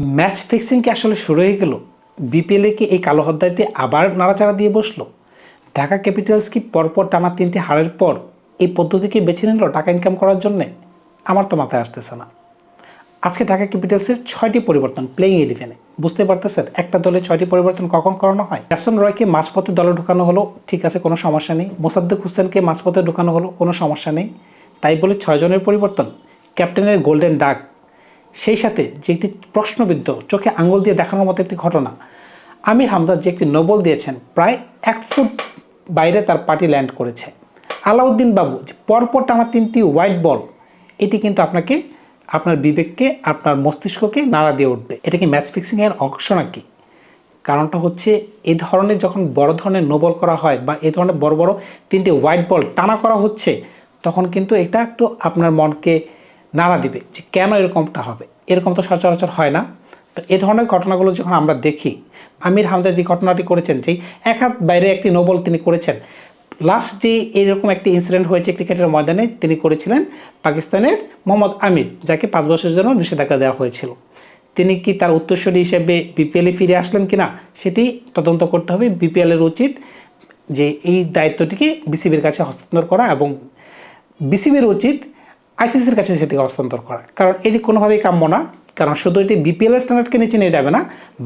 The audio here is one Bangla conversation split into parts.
ম্যাচ ফিক্সিং কি আসলে শুরু হয়ে গেল? বিপিএলে কি এই কালো হদ্দাইটি আবার নাড়াচাড়া দিয়ে বসল? ঢাকা ক্যাপিটালস কি পরপর টানা তিনটি হারের পর এই পদ্ধতিকে বেছে নিল টাকা ইনকাম করার জন্যে? আমার তো মাথায় আসতেছে না। আজকে ঢাকা ক্যাপিটালসের ছয়টি পরিবর্তন প্লেইং ইলেভেনে বুঝতে পারতেছেন, একটা দলে ছয়টি পরিবর্তন কখন করানো হয়? ইয়াসন রয়কে মাঝপথে দলে ঢোকানো হলো, ঠিক আছে, কোনো সমস্যা নেই। মোসাদ্দেক হোসেনকে মাঝপথে ঢোকানো হলো, কোনো সমস্যা নেই। তাই বলে ছয়জনের পরিবর্তন। ক্যাপ্টেনের গোল্ডেন ডাক সেই সাথে যে একটি প্রশ্নবিদ্ধ, চোখে আঙুল দিয়ে দেখানোর মতো একটি ঘটনা। আমির হামজা যে একটি নোবল দিয়েছেন, প্রায় এক ফুট বাইরে তার পার্টি ল্যান্ড করেছে। আলাউদ্দিন বাবু, যে পরপর টানা তিনটি হোয়াইট বল, এটি কিন্তু আপনাকে, আপনার বিবেককে, আপনার মস্তিষ্ককে নাড়া দিয়ে উঠবে। এটা কি ম্যাচ ফিক্সিংয়ের অংশ নাকি? কারণটা হচ্ছে এই ধরনের যখন বড় ধরনের নোবল করা হয় বা এ ধরনের বড় বড় তিনটি হোয়াইট বল টানা করা হচ্ছে, তখন কিন্তু এটা একটু আপনার মনকে নাড়া দিবে যে কেন এরকমটা হবে। এরকম তো সচরাচর হয় না। তো এ ধরনের ঘটনাগুলো যখন আমরা দেখি, আমির হামজা যে ঘটনাটি করেছেন যেই এক হাত বাইরে একটি নোবল তিনি করেছেন লাস্ট যে এরকম একটি ইনসিডেন্ট হয়েছে ক্রিকেটের ময়দানে, তিনি করেছিলেন পাকিস্তানের মোহাম্মদ আমির, যাকে পাঁচ বছরের জন্য নিষেধাজ্ঞা দেওয়া হয়েছিল। তিনি কি তার উত্তরসূরি হিসেবে বিপিএলে ফিরে আসলেন কি না সেটি তদন্ত করতে হবে। বিপিএলের উচিত যে এই দায়িত্বটিকে বিসিবির কাছে হস্তান্তর করা এবং বিসিবির উচিত আইসিসির কাছে সেটিকে হস্তান্তর করা কারণ এটি কোনোভাবেই কাম্য না, কারণ শুধু এটি বিপিএল স্ট্যান্ডার্ডকে নিচে নিয়ে যাবে না,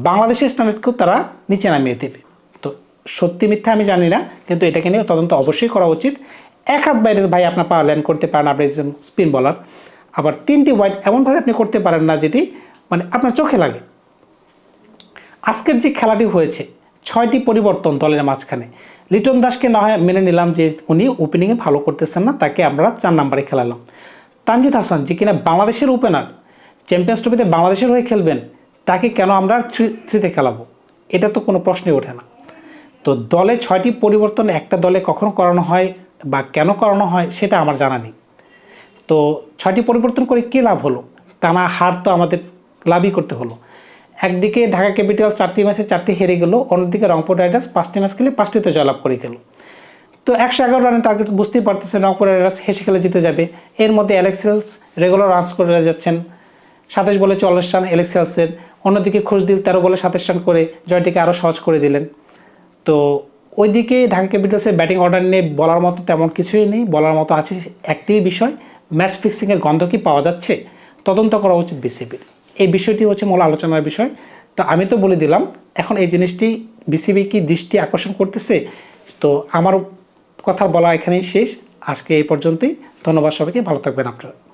বাংলাদেশের স্ট্যান্ডার্ডকেও তারা নিচে নামিয়ে দেবে। তো সত্যি মিথ্যা আমি জানি না, কিন্তু এটাকে নিয়ে তদন্ত অবশ্যই করা উচিত। এক হাত বাইরে ভাই আপনার পাওয়ার ল্যান্ড করতে পারেন, আপনি একজন স্পিন বলার আবার তিনটি ওয়াইড এমনভাবে আপনি করতে পারেন না, যেটি মানে আপনার চোখে লাগে। আজকের যে খেলাটি হয়েছে, ছয়টি পরিবর্তন দলের মাঝখানে। লিটন দাসকে না হয় মেনে নিলাম যে উনি ওপেনিংয়ে ভালো করতেছেন না, তাকে আমরা চার নাম্বারে খেলালাম। তানজিদ হাসান, যে কিনা বাংলাদেশের ওপেনার চ্যাম্পিয়ন্স ট্রফিতে বাংলাদেশের হয়ে খেলবেন, তাকে কেন আমরা থ্রি থ্রিতে খেলাবো? এটা তো কোনো প্রশ্নই ওঠে না। তো দলে ছয়টি পরিবর্তন একটা দলে কখন করানো হয় বা কেন করানো হয়, সেটা আমার জানা নেই। তো ছয়টি পরিবর্তন করে কী লাভ হলো? টানা হার তো আমাদের লাভই করতে হলো। একদিকে ঢাকা ক্যাপিটাল চারটি ম্যাচে চারটি হেরে গেল, অন্যদিকে রংপুর রাইডার্স পাঁচটি ম্যাচ খেলে পাঁচটিতে জয়লাভ করে গেল তো একশো এগারো রানের টার্গেট বুঝতেই পারতেছেন রংপুর রাইডার্স হেসে খেলে জিতে যাবে। এর মধ্যে অ্যালেক্সেলস রেগুলার রানস করে যাচ্ছেন। সাতাশ বলে চল্লিশ রান এলেক্সেলসের অন্যদিকে খুশদিল তেরো বলে সাতাশ রান করে জয়টিকে আরও সহজ করে দিলেন। তো ওই ওইদিকে ঢাকা ক্যাপিটালসের ব্যাটিং অর্ডার নিয়ে বলার মতো তেমন কিছুই নেই। বলার মতো আছে একটি বিষয় ম্যাচ ফিক্সিংয়ের গন্ধ কি পাওয়া যাচ্ছে? তদন্ত করা উচিত বিসিবির এই বিষয়টি হচ্ছে মূল আলোচনার বিষয়। তো আমি তো বলে দিলাম, এখন এই জিনিসটি বিসিবি কি দৃষ্টি আকর্ষণ করতেছে। তো আমার কথা বলা এখানেই শেষ। আজকে এই পর্যন্তই। ধন্যবাদ সবাইকে। ভালো থাকবেন আপনারা।